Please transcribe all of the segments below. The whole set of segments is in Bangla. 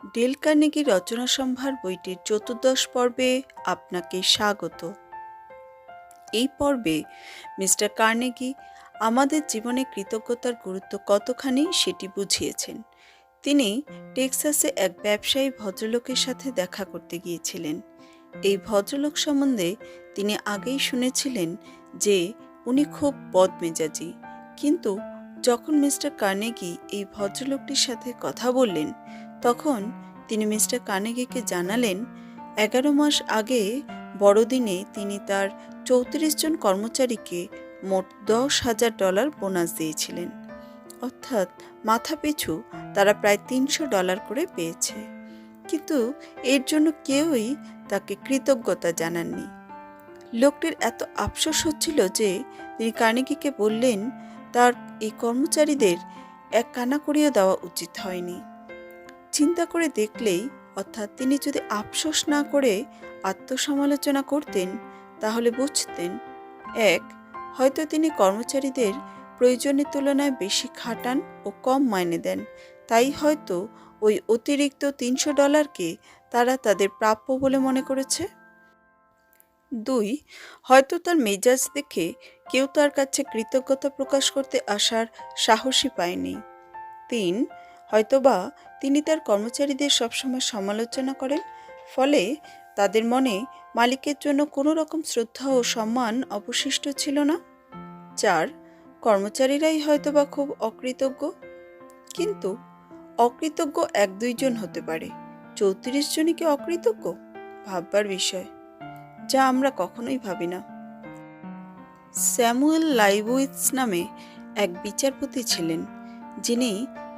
ডেল কার্নেগি রচনা সম্ভার বইটির চতুর্দশ পর্বে আপনাকে স্বাগত। এই পর্বে মিস্টার কার্নেগি আমাদের জীবনে কৃতজ্ঞতার গুরুত্ব কতখানি সেটি বুঝিয়েছেন। তিনি টেক্সাসে এক ব্যবসায়ী ভদ্রলোকের সাথে দেখা করতে গিয়েছিলেন। এই ভদ্রলোক সম্বন্ধে তিনি আগেই শুনেছিলেন যে উনি খুব বদমেজাজি। কিন্তু যখন মিস্টার কার্নেগি এই ভদ্রলোকটির সাথে কথা বললেন তখন তিনি মিস্টার কার্নেগিকে জানালেন, এগারো মাস আগে বড়দিনে তিনি তার চৌত্রিশ জন কর্মচারীকে মোট দশ হাজার ডলার বোনাস দিয়েছিলেন। অর্থাৎ মাথাপিছু তারা প্রায় তিনশো ডলার করে পেয়েছে। কিন্তু এর জন্য কেউই তাকে কৃতজ্ঞতা জানাননি। লোকটির এত আফসোস হচ্ছিল যে তিনি কার্নেগিকে বললেন, তার এই কর্মচারীদের এক কানা করিয়ে দেওয়া উচিত হয়নি। চিন্তা করে দেখলেই, অর্থাৎ তিনি যদি আফসোস না করে আত্মসমালোচনা করতেন, তাহলে বুঝতেন, এক, হয়তো তিনি কর্মচারীদের প্রয়োজনের তুলনায় বেশি খাটান ও কম মাইনে দেন। তাই হয়তো ওই অতিরিক্ত তিনশো ডলারকে তারা তাদের প্রাপ্য বলে মনে করেছে। দুই, হয়তো তার মেজাজ দেখে কেউ তার কাছে কৃতজ্ঞতা প্রকাশ করতে আসার সাহসী পায়নি। তিন, হয়তোবা তিনি তার কর্মচারীদের সবসময় সমালোচনা করেন, ফলে তাদের মনে মালিকের জন্য কোনো রকম শ্রদ্ধা ও সম্মান অবশিষ্ট ছিল না। চার, কর্মচারীরাই হয়তোবা খুব অকৃতজ্ঞ, কিন্তু অকৃতজ্ঞ এক দুইজন হতে পারে। চৌত্রিশ জনই কি অকৃতজ্ঞ? ভাববার বিষয়, যা আমরা কখনোই ভাবি না। স্যামুয়েল লাইবুইটস নামে এক বিচারপতি ছিলেন, যিনি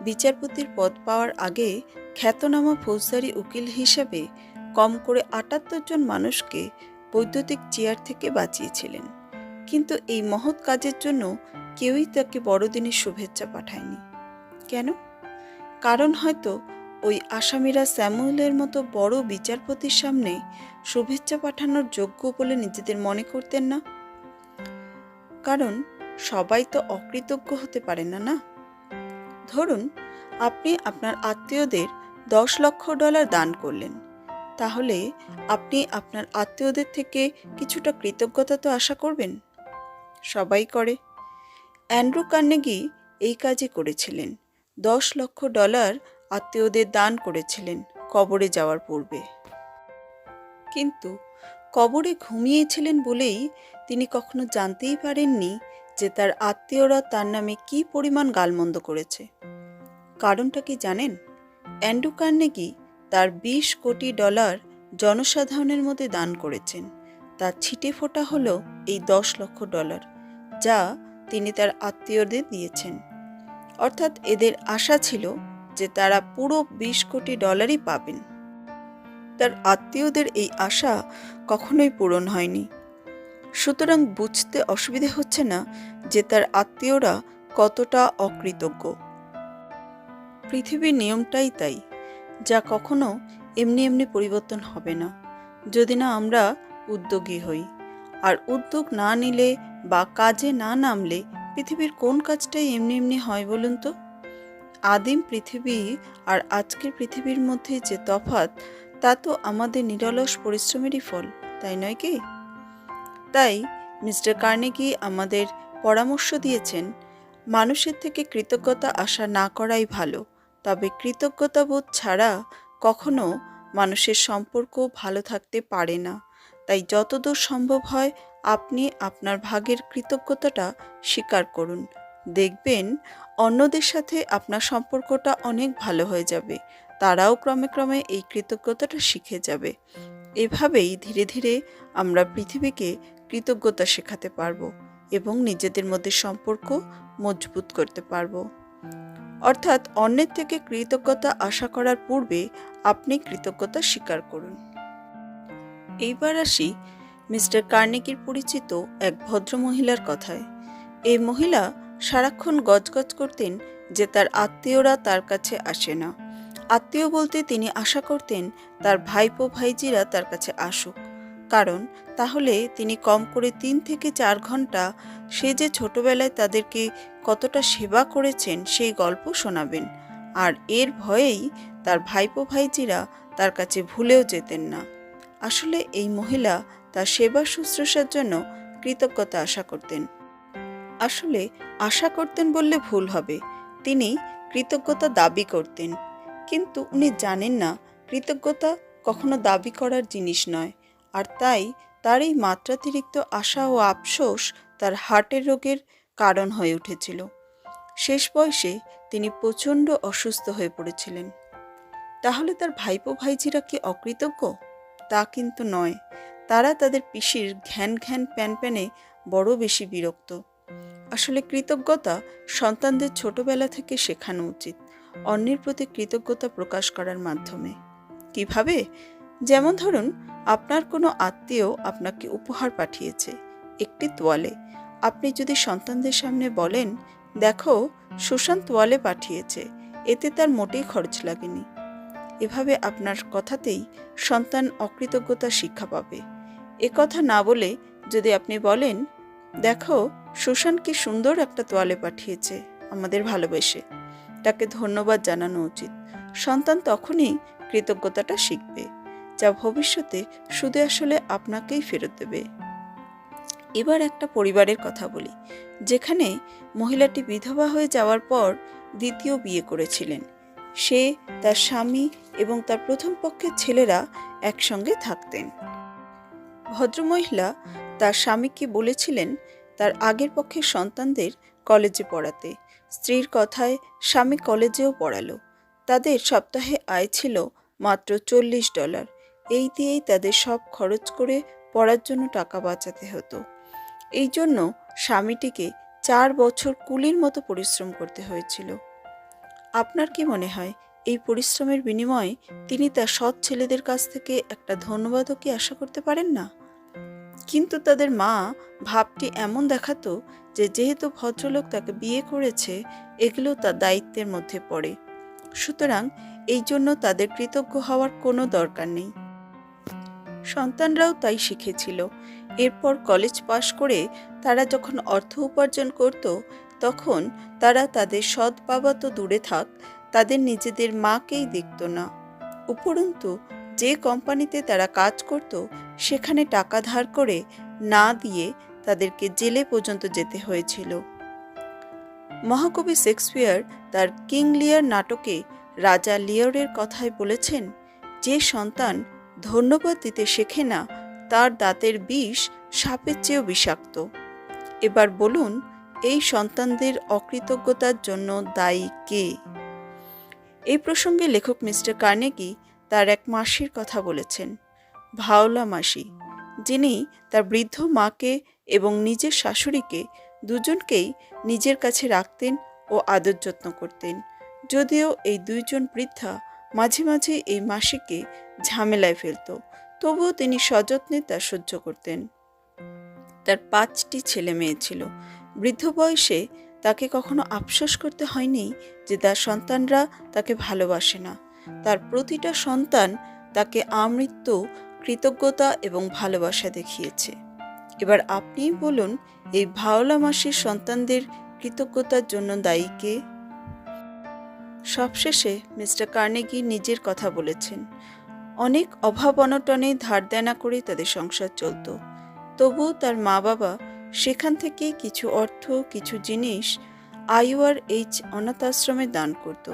বিচারপতির পদ পাওয়ার আগে খ্যাতনামা ফৌজদারি উকিল হিসাবে কম করে আটাত্তর জন মানুষকে বৈদ্যুতিক চেয়ার থেকে বাঁচিয়েছিলেন। কিন্তু এই মহৎ কাজের জন্য কেউই তাকে বড়দিনের শুভেচ্ছা পাঠায়নি। কেন? কারণ হয়তো ওই আসামিরা স্যামুয়েলের মতো বড় বিচারপতির সামনে শুভেচ্ছা পাঠানোর যোগ্য বলে নিজেদের মনে করতেন না? কারণ সবাই তো অকৃতজ্ঞ হতে পারে না না? ধরুন, আপনি আপনার আত্মীয়দের দশ লক্ষ ডলার দান করলেন। তাহলে আপনি আপনার আত্মীয়দের থেকে কিছুটা কৃতজ্ঞতা তো আশা করবেন? সবাই করে। অ্যান্ড্রু কার্নেগি এই কাজই করেছিলেন। দশ লক্ষ ডলার আত্মীয়দের দান করেছিলেন কবরে যাওয়ার পূর্বে। কিন্তু কবরে ঘুমিয়েছিলেন বলেই তিনি কখনো জানতেই পারেননি যে তার আত্মীয়রা তার নামে কি পরিমাণ গালমন্দ করেছে। কারণটা কি জানেন? অ্যান্ডু কার্নেগি তার বিশ কোটি ডলার জনসাধারণের মধ্যে দান করেছেন। তার ছিটে ফোটা হলো এই দশ লক্ষ ডলার, যা তিনি তার আত্মীয়দের দিয়েছেন। অর্থাৎ এদের আশা ছিল যে তারা পুরো বিশ কোটি ডলারই পাবেন। তার আত্মীয়দের এই আশা কখনোই পূরণ হয়নি। সুতরাং বুঝতে অসুবিধে হচ্ছে না যে তার আত্মীয়রা কতটা অকৃতজ্ঞ। পৃথিবীর নিয়মটাই তাই, যা কখনো এমনি এমনি পরিবর্তন হবে না। যদি না আমরা উদ্যোগী হই, আর উদ্যোগ না নিলে বা কাজে না নামলে পৃথিবীর কোন কাজটাই এমনি এমনি হয় বলুন তো? আদিম পৃথিবী আর আজকের পৃথিবীর মধ্যে যে তফাত তা তো আমাদের নিরলস পরিশ্রমেরই ফল, তাই নয় কি? তাই মিস্টার কার্নেগি আমাদের পরামর্শ দিয়েছেন, মানুষের থেকে কৃতজ্ঞতা আশা না করাই ভালো। তবে কৃতজ্ঞতাবোধ ছাড়া কখনো মানুষের সম্পর্ক ভালো থাকতে পারে না। তাই যতদূর সম্ভব হয় আপনি আপনার ভাগের কৃতজ্ঞতাটা স্বীকার করুন। দেখবেন অন্যদের সাথে আপনার সম্পর্কটা অনেক ভালো হয়ে যাবে। তারাও ক্রমে ক্রমে এই কৃতজ্ঞতাটা শিখে যাবে। এভাবেই ধীরে ধীরে আমরা পৃথিবীকে কৃতজ্ঞতা শেখাতে পারব এবং নিজেদের মধ্যে সম্পর্ক মজবুত করতে পারব। অর্থাৎ অন্যের থেকে কৃতজ্ঞতা আশা করার পূর্বে আপনি কৃতজ্ঞতা স্বীকার করুন। এইবার আসি মিস্টার কার্নেগির পরিচিত এক ভদ্রমহিলার কথায়। এই মহিলা সারাক্ষণ গজগজ করতেন যে তার আত্মীয়রা তার কাছে আসে না। আত্মীয় বলতে তিনি আশা করতেন তার ভাইপো ভাইজিরা তার কাছে আসুক। কারণ তাহলে তিনি কম করে তিন থেকে চার ঘণ্টা সে যে ছোটবেলায় তাদেরকে কতটা সেবা করেছেন সেই গল্প শোনাবেন। আর এর ভয়েই তার ভাইপো ভাইজিরা তার কাছে ভুলেও যেতেন না। আসলে এই মহিলা তার সেবা শুশ্রূষার জন্য কৃতজ্ঞতা আশা করতেন। আসলে আশা করতেন বললে ভুল হবে। তিনি কৃতজ্ঞতা দাবি করতেন। কিন্তু উনি জানেন না, কৃতজ্ঞতা কখনো দাবি করার জিনিস নয়। আর তাই তার এই মাত্রাতিরিক্ত আশা ও আফসোস তার হার্টের রোগের কারণ হয়ে উঠেছিল। শেষ বয়সে তিনি প্রচণ্ড অসুস্থ হয়ে পড়েছিলেন। তাহলে তার ভাইপো ভাইজিরা কি অকৃতজ্ঞ? তা কিন্তু নয়। তারা তাদের পিসির ঘ্যান ঘ্যান প্যান প্যানে বড় বেশি বিরক্ত। আসলে কৃতজ্ঞতা সন্তানদের ছোটবেলা থেকে শেখানো উচিত, অন্যের প্রতি কৃতজ্ঞতা প্রকাশ করার মাধ্যমে। কীভাবে? যেমন ধরুন, আপনার কোনো আত্মীয় আপনাকে উপহার পাঠিয়েছে একটি তোয়ালে। আপনি যদি সন্তানদের সামনে বলেন, দেখো, সুশান্ত তোয়ালে পাঠিয়েছে, এতে তার মোটেই খরচ লাগেনি। এভাবে আপনার কথাতেই সন্তান অকৃতজ্ঞতা শিক্ষা পাবে। এ কথা না বলে যদি আপনি বলেন, দেখো সুশান কি সুন্দর একটা তোয়ালে পাঠিয়েছে আমাদের ভালোবেসে। তাকে ধন্যবাদ জানানো উচিত। সন্তান তখনই কৃতজ্ঞতাটা শিখবে। যা ভবিষ্যতে শুধু আসলে আপনাকেই ফেরত দেবে। এবার একটা পরিবারের কথা বলি, যেখানে মহিলাটি বিধবা হয়ে যাওয়ার পর দ্বিতীয় বিয়ে করেছিলেন। সে, তার স্বামী এবং তার প্রথম পক্ষের ছেলেরা একসঙ্গে থাকতেন। ভদ্রমহিলা তার স্বামীকে বলেছিলেন, তার আগের পক্ষের সন্তানদের কলেজে পড়াতে। স্ত্রীর কথায় স্বামী কলেজেও পড়ালো। তাদের সপ্তাহে আয় ছিল মাত্র চল্লিশ ডলার। এই দিয়েই তাদের সব খরচ করে পড়ার জন্য টাকা বাঁচাতে হতো। এই জন্য স্বামীটিকে চার বছর কুলির মতো পরিশ্রম করতে হয়েছিল। আপনার কি মনে হয়, এই পরিশ্রমের বিনিময়ে তিনি তার সৎ ছেলেদের কাছ থেকে একটা ধন্যবাদও কি আশা করতে পারেন না? কিন্তু তাদের মা ভাবটি এমন দেখাতো যে যেহেতু ভদ্রলোক তাকে বিয়ে করেছে, এগুলো তার দায়িত্বের মধ্যে পড়ে। সুতরাং এই জন্য তাদের কৃতজ্ঞ হওয়ার কোনো দরকার নেই। সন্তানরাও তাই শিখেছিল। এরপর কলেজ পাশ করে তারা যখন অর্থ উপার্জন করত, তখন তারা তাদের সৎ বাবা তো দূরে থাক, তাদের নিজেদের মাকেই দেখত না। উপরন্তু, যে কোম্পানিতে তারা কাজ করত, সেখানে টাকা ধার করে না দিয়ে তাদেরকে জেলে পর্যন্ত যেতে হয়েছিল। মহাকবি শেক্সপিয়ার তার কিং লিয়ার নাটকে রাজা লিওরের কথায় বলেছেন, যে সন্তান ধন্যবাদ দিতে শেখে না, তার দাঁতের বিষ সাপের চেয়েও বিষাক্ত। এবার বলুন, এই সন্তানদের অকৃতজ্ঞতার জন্য দায়ী কে? এই প্রসঙ্গে লেখক মিস্টার কার্নেগি তার এক মাসির কথা বলেছেন, ভাওলা মাসি। যিনি তার বৃদ্ধ মাকে এবং নিজের শাশুড়িকে দুজনকেই নিজের কাছে রাখতেন ও আদর যত্ন করতেন। যদিও এই দুইজন বৃদ্ধা মাঝে মাঝে এই মাসিকে ঝামেলায় ফেলত। তবুও তিনি সযত্নে তা সহ্য করতেন। তার পাঁচটি ছেলে মেয়ে ছিল। বৃদ্ধ বয়সে তাকে কখনো আফসোস করতে হয়নি যে তার সন্তানরা তাকে ভালোবাসে না। তার প্রতিটা সন্তান তাকে আমৃত্যু, কৃতজ্ঞতা এবং ভালোবাসা দেখিয়েছে। এবার আপনিই বলুন, এই ভাওলা মাসির সন্তানদের কৃতজ্ঞতার জন্য দায়ী কে? সবশেষে মিস্টার কার্নেগি নিজের কথা বলেছেন। অনেক অভাব অনটনে ধার দেনা করে তাদের সংসার চলত। তবুও তার মা বাবা সেখান থেকে কিছু অর্থ, কিছু জিনিস আইওয়ার এইচ অনাথ আশ্রমে দান করত।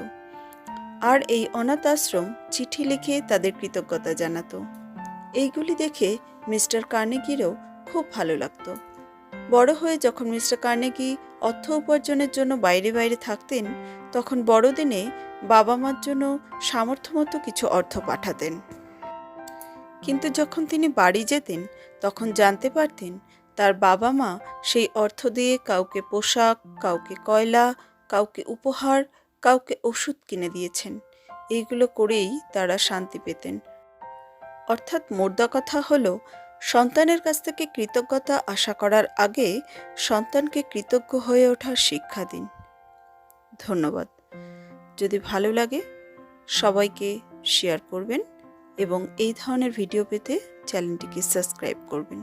আর এই অনাথ আশ্রম চিঠি লিখে তাদের কৃতজ্ঞতা জানাতো। এইগুলি দেখে মিস্টার কার্নেগিরও খুব ভালো লাগতো। বড় হয়ে যখন মিস্টার কার্নেগি অর্থ উপার্জনের জন্য বাইরে বাইরে থাকতেন, তখন বড়দিনে বাবা মার জন্য সামর্থ্যমতো কিছু অর্থ পাঠাতেন। কিন্তু যখন তিনি বাড়ি যেতেন, তখন জানতে পারতেন তার বাবা মা সেই অর্থ দিয়ে কাউকে পোশাক, কাউকে কয়লা, কাউকে উপহার, কাউকে ওষুধ কিনে দিয়েছেন। এইগুলো করেই তারা শান্তি পেতেন। অর্থাৎ মোদ্দা কথা হলো সন্তানের কাছ থেকে কৃতজ্ঞতা আশা করার আগে সন্তানকে কৃতজ্ঞ হয়ে ওঠার শিক্ষা দিন। ধন্যবাদ। যদি ভালো লাগে, সবাইকে শেয়ার করবেন এবং এই ধরনের ভিডিও পেতে চ্যানেলটিকে সাবস্ক্রাইব করবেন।